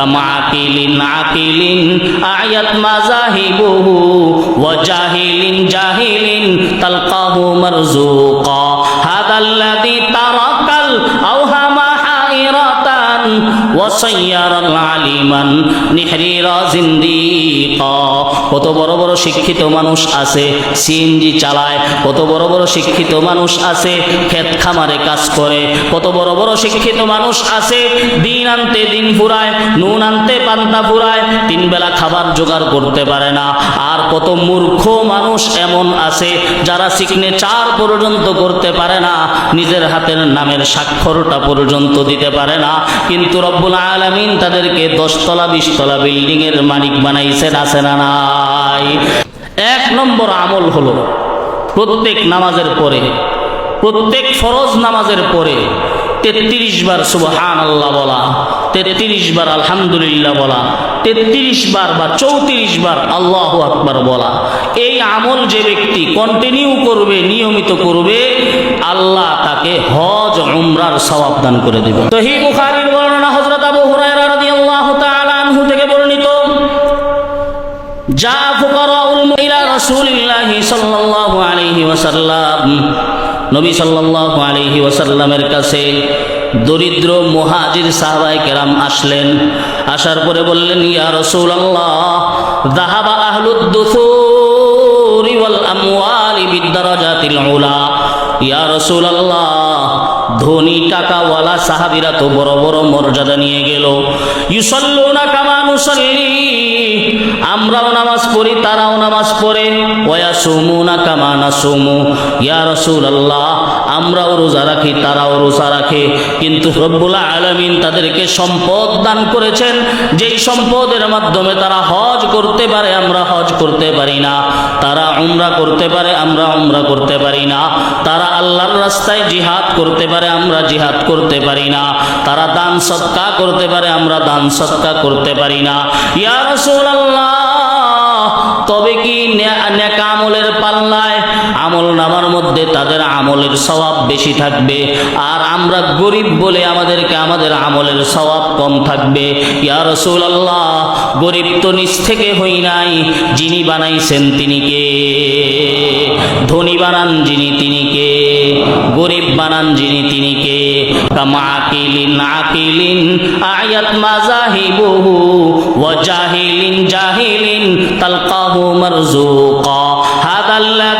কামাকিলিন আকিলিন আয়াত মাজাহিবুহু ওয়া জাহিলিন জাহিলিন তালকাহু মারজুকা হাদাল্লাযী তারাকাল আলিমান কত বড় বড় শিক্ষিত মানুষ আছে, সিএনজি চালায়, কত বড় বড় শিক্ষিত মানুষ আছে, ক্ষেত খামারে কাজ করে, কত বড় বড় শিক্ষিত মানুষ আছে, দিন আনতে দিন ফুরায়, নুন আনতে পান্তা ফুরায়, তিন বেলা খাবার জোগাড় করতে পারে না। আর কত মূর্খ মানুষ এমন আছে, যারা সিগনেচার পর্যন্ত করতে পারে না, নিজের হাতের নামের স্বাক্ষরটা পর্যন্ত দিতে পারে না। কিন্তু রব্বুল আলামিন তাদেরকে দশতলা, বিশতলা বিল্ডিং এর মালিক বানাইছেন, আছে না নাই? এক নম্বর আমল হলো প্রত্যেক নামাজের পরে, প্রত্যেক ফরজ নামাজের পরে তেত্রিশ বার সুবহান আল্লাহ বলা, তেত্রিশ বার আলহামদুলিল্লাহ বলা, তেত্রিশ বার বা চৌত্রিশ বার আল্লাহ আকবার বলা। এই আমল যে ব্যক্তি কন্টিনিউ করবে, নিয়মিত করবে, আল্লাহ তাকে হজ, উমরার সওয়াব দান করে দেবে সহিহ বুখারীর বর্ণনা সাল্লাল্লাহু আলাইহি ওয়াসাল্লাম, নবী সাল্লাল্লাহু আলাইহি ওয়াসাল্লামের কাছে দরিদ্র মুহাজির সাহাবাই কেরাম আসলেন। আসার পরে বললেন, ইয়া রাসূলুল্লাহ যাহাবা আহলুদ দুসুরি ওয়াল আমওয়ালি বিদ্দারাজাতিল উলা। ইয়া রাসূলুল্লাহ ধনী টাকাওয়ালা সাহাবিরা তো বড় বড় মর্যাদা নিয়ে গেল। ইউসাল্লুনা কামা নুসাল্লি, আমরাও নামাজ পড়ি, তারাও নামাজ পড়ে। ওয়া সুমু না কামা নাসুমু, ইয়া রসুল আল্লাহ আমরাও রোজা রাখি, তারাও রোজা রাখে। কিন্তু রব্বুল আলমিন তাদেরকে সম্পদ দান করেছেন। যেই সম্পদের মাধ্যমে তারা হজ করতে পারে, আমরা হজ করতে পারি না। তারা উমরা করতে পারে, আমরা উমরা করতে পারি না। তারা আল্লাহর রাস্তায় জিহাদ করতে পারে আমরা জিহাদ করতে পারি না। তারা দান সৎকা করতে পারে, আমরা দান সৎকা করতে পারি না। ইয়া তবে কি নেক সওয়াব বেশি থাকবে। আর আমরা গরিব বলে আমাদেরকে আমাদের আমলের সওয়াব কম থাকবে। ইয়া রসুল আল্লাহ গরিব তো নিচ থেকে হই নাই, যিনি বানাইছেন তিনি কে? ধনী বানান যিনি তিনি কে? গরিব বানান যিনি তিনি কে? কামাকিলিন আকিলিন আয়াত মাজাহিবুহু ওয়া জাহিলিন জাহিলিন তালকাহু মারজুকা হাদাল্লাযী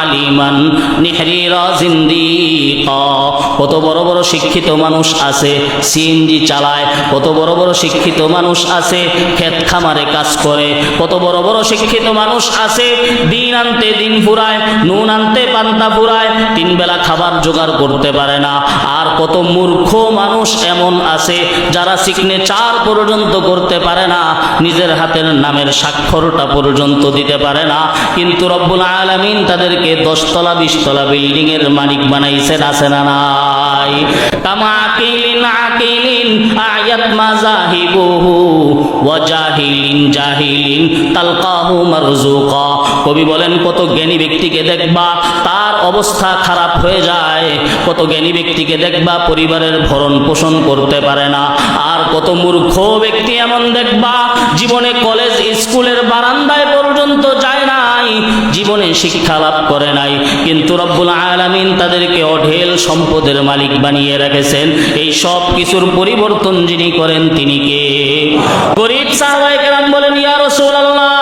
আলিমান কত বড় বড় শিক্ষিত মানুষ আছে, সিএনজি চালায়, কত বড় বড় শিক্ষিত মানুষ আছে, ক্ষেত খামারে কাজ করে। কত বড় বড় শিক্ষিত মানুষ আছে, দিন আনতে দিন ফুরায়, নুন আনতে পান্তা ফুরায়, তিন বেলা খাবার জোগাড় করতে পারে না। আর কত মূর্খ মানুষ এমন আছে, যারা সিগনেচার পর্যন্ত করতে পারে না, নিজের হাতের নামের স্বাক্ষরটা পর্যন্ত দিতে পারে না। কিন্তু রব্বুল আলামিন তাদেরকে দশতলা, বিশতলা বিল্ডিং এর মালিক বানাইছেন, আছে না নাই? কামাকিলিন আকিলিন আয়াত মাজাহিবুহু ওয়া জাহিলিন জাহিলিন তালকাহু মারজুকা কবি বলেন, কত জ্ঞানী ব্যক্তিকে দেখবা, তার অবস্থা খারাপ হয়ে যায়। কত জ্ঞানী ব্যক্তিকে দেখবা, পরিবারের ভরণ পোষণ করতে পারে না। আর কত মূর্খ ব্যক্তি এমন দেখবা, জীবনে কলেজ, স্কুলের বারান্দায় পর্যন্ত যায় নাই, জীবনে শিক্ষা লাভ করে নাই। কিন্তু রব্বুল আলামিন তাদেরকে অঢেল সম্পদের মালিক বানিয়ে রেখেছেন। এই সব কিছুর পরিবর্তন যিনি করেন, তিনি কে? গরিব সাহাবাই কেরাম বলেন, ইয়া রাসূলুল্লাহ,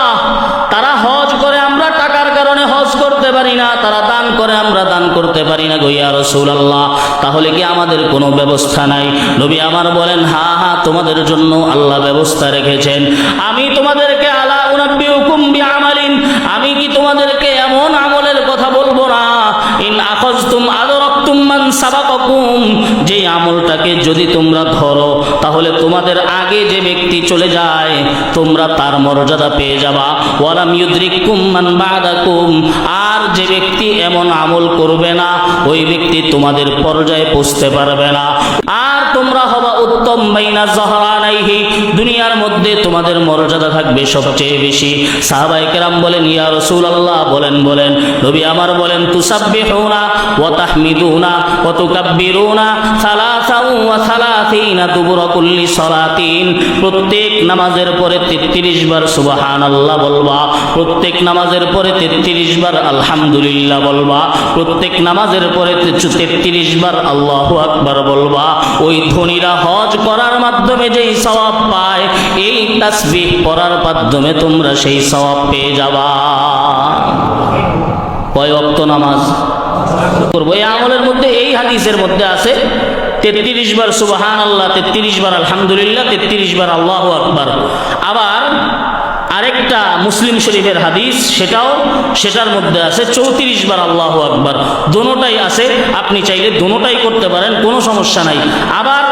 তারা হজ করে আমরা টাকার কারণে হজ করতে পারি না, তারা দান করে আমরা দান করতে পারি না গইয়া রসুলাল্লাহ, তাহলে কি আমাদের কোনো ব্যবস্থা নাই? নবী আমার বলেন, হা হা, তোমাদের জন্য আল্লাহ ব্যবস্থা রেখেছেন। আমি তোমাদেরকে আলা উনাব্বি হুকুম বি আমালিন তোমাদেরকে এমন আমলের কথা বলব না। ইন আখজতুম আদরাকতুম মান সাবাকাকুম। যে আমলটাকে যদি তোমরা ধরো, তাহলে তোমাদের আগে যে ব্যক্তি চলে যায়, তোমরা তার মর্যাদা পেয়ে যাবা। ওয়ালাম ইউদ্রিকুম মান বাদাকুম। আর যে ব্যক্তি এমন আমল করবে না, ওই ব্যক্তি তোমাদের পর্যায়ে পৌঁছতে পারবে না। আর তোমরা উত্তম বাইনা জহরানাইহি দুনিয়ার মধ্যে তোমাদের মর্যাদা থাকবে সবচেয়ে বেশি। সাহাবাই কেরাম বলেন, ইয়া রাসূলুল্লাহ, বলেন বলেন, নবী আমার বলেন, তুসাব্বিহুনা ওয়া তাহমিদুনা ওয়া তুকাব্বিরুনা সালাসাও ওয়া সালাসিনা দুবুরা কুল্লি সালাতিন। প্রত্যেক নামাজের পরে 33 বার সুবহানাল্লাহ বলবা। প্রত্যেক নামাজের পরে 33 বার আলহামদুলিল্লাহ বলবা। প্রত্যেক নামাজের পরে 33 বার আল্লাহু আকবার বলবা। ওই ধনীরা হজ করার মাধ্যমে যেই সওয়াব পায়, এই তাসবিহ পড়ার মাধ্যমে তোমরা সেই সওয়াব পেয়ে যাবা। কয় অক্ত নামাজ? করব এই আমলের মধ্যে, এই হাদিসের মধ্যে আছে, তেত্রিশ বার সুবাহান আল্লাহ তেত্রিশ বার আলহামদুলিল্লাহ, তেত্রিশ বার আল্লাহ আকবার। আবার আরেকটা মুসলিম শরীফের হাদিস, সেটাও, সেটার মধ্যে আছে, চৌত্রিশ বার আল্লাহ আকবার। দোনোটাই আছে, আপনি চাইলে দোনোটাই করতে পারেন, কোনো সমস্যা নাই। আবার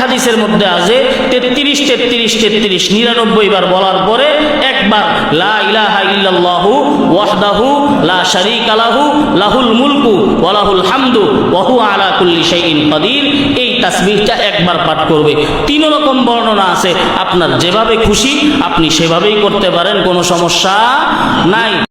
হাদিসের মধ্যে আছে, তেত্রিশ তেত্রিশ তেত্রিশ, নিরানব্বই বার বলার পরে একবার, লা ইলাহা ইল্লাল্লাহু ওয়াহদাহু লা শারীকা লাহু, লাহুল মুলকু ওয়া লাহুল হামদু ওয়া হুয়া আলা কুল্লি শাইইন কাদির। এই তাসবিহটা একবার পাঠ করবে। তিন রকম বর্ণনা আছে। আপনার যেভাবে খুশি, আপনি সেভাবেই করতে পারেন, কোনো সমস্যা নাই।